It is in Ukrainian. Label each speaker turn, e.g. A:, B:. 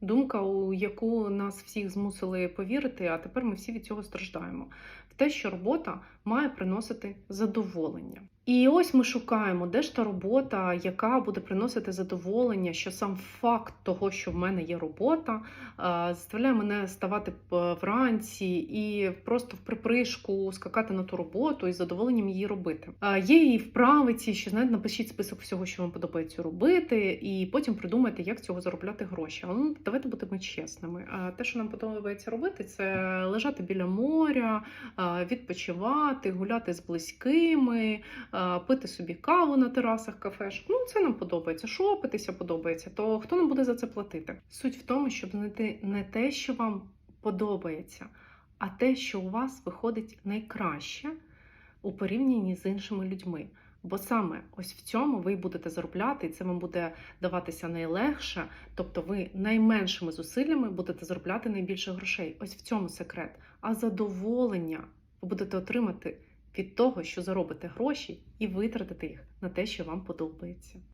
A: Думка, у яку нас всіх змусили повірити, а тепер ми всі від цього страждаємо. В те, що робота має приносити задоволення. І ось ми шукаємо, де ж та робота, яка буде приносити задоволення, що сам факт того, що в мене є робота, е, заставляє мене ставати вранці і просто в припришку скакати на ту роботу і з задоволенням її робити. Е, Є і вправи ці, що знаєте, напишіть список всього, що вам подобається робити, і потім придумайте, як цього заробляти гроші. Але ну, давайте будемо чесними. Е, Те, що нам подобається робити, це лежати біля моря, е, відпочивати, гуляти з близькими, е, пити собі каву на терасах кафешок. Ну, це нам подобається. Шопитися подобається, то хто нам буде за це платити? Суть в тому, щоб знайти не те, що вам подобається, а те, що у вас виходить найкраще у порівнянні з іншими людьми. Бо саме ось в цьому ви будете заробляти, і це вам буде даватися найлегше, тобто ви найменшими зусиллями будете заробляти найбільше грошей. Ось в цьому секрет. А задоволення ви будете отримати від того, що заробите гроші і витратите їх на те, що вам подобається.